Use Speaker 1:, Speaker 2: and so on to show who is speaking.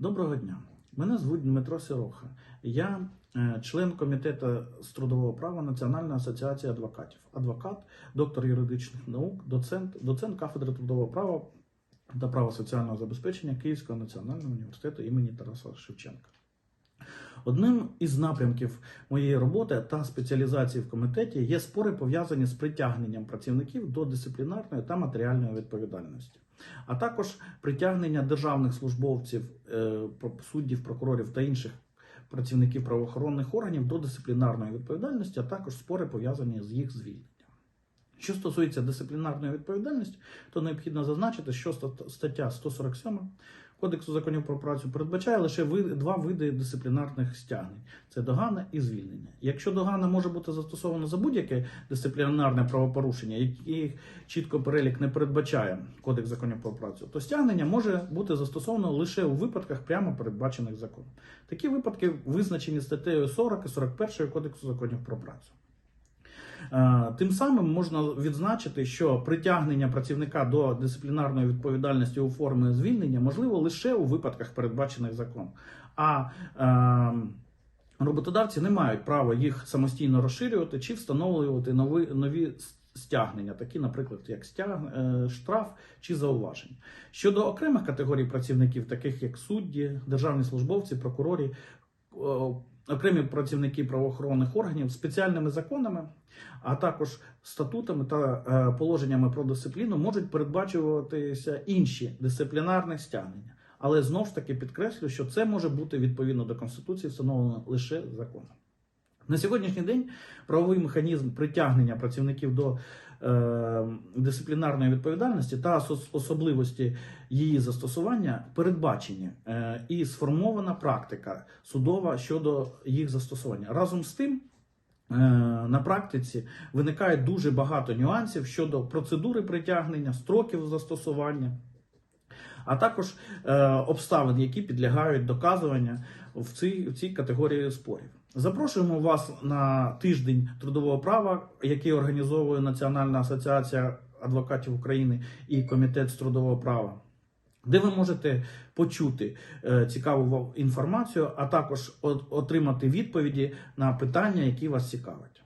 Speaker 1: Доброго дня. Мене звуть Дмитро Сироха. Я е, член комітету з трудового права Національної асоціації адвокатів. Адвокат, доктор юридичних наук, доцент, доцент кафедри трудового права та права соціального забезпечення Київського національного університету імені Тараса Шевченка. Одним із напрямків моєї роботи та спеціалізації в комітеті є спори пов'язані з притягненням працівників до дисциплінарної та матеріальної відповідальності, а також притягнення державних службовців, е, суддів, прокурорів та інших працівників правоохоронних органів до дисциплінарної відповідальності, а також спори пов'язані з їх звільненням. Що стосується дисциплінарної відповідальності, то необхідно зазначити, що стат- стаття 147 Кодексу законів про працю передбачає лише два види дисциплінарних стягнень: це догана і звільнення. Якщо догана може бути застосована за будь-яке дисциплінарне правопорушення, яких чітко перелік не передбачає Кодекс законів про працю, то стягнення може бути застосовано лише у випадках прямо передбачених законом. Такі випадки визначені статтею 40 і 41 Кодексу законів про працю. Е, Тим самим можна відзначити, що притягнення працівника до дисциплінарної відповідальності у формі звільнення можливо лише у випадках, передбачених законом. А е, роботодавці не мають права їх самостійно розширювати чи встановлювати нові, нові стягнення, такі, наприклад, як стяг, е, штраф чи зауваження. Щодо окремих категорій працівників, таких як судді, державні службовці, прокурорі, окремі працівники правоохоронних органів спеціальними законами, а також статутами та е, положеннями про дисципліну можуть передбачуватися інші дисциплінарні стягнення. Але знов ж таки підкреслю, що це може бути відповідно до Конституції встановлено лише законом. На сьогоднішній день правовий механізм притягнення працівників до е, дисциплінарної відповідальності та особливості її застосування передбачені е, і сформована практика судова щодо їх застосування. Разом з тим. е, На практиці виникає дуже багато нюансів щодо процедури притягнення, строків застосування, а також е, обставин, які підлягають доказування в цій, в цій категорії спорів. Запрошуємо вас на тиждень трудового права, який організовує Національна асоціація адвокатів України і комітет з трудового права. Де ви можете почути е, цікаву інформацію, а також отримати відповіді на питання, які вас цікавлять.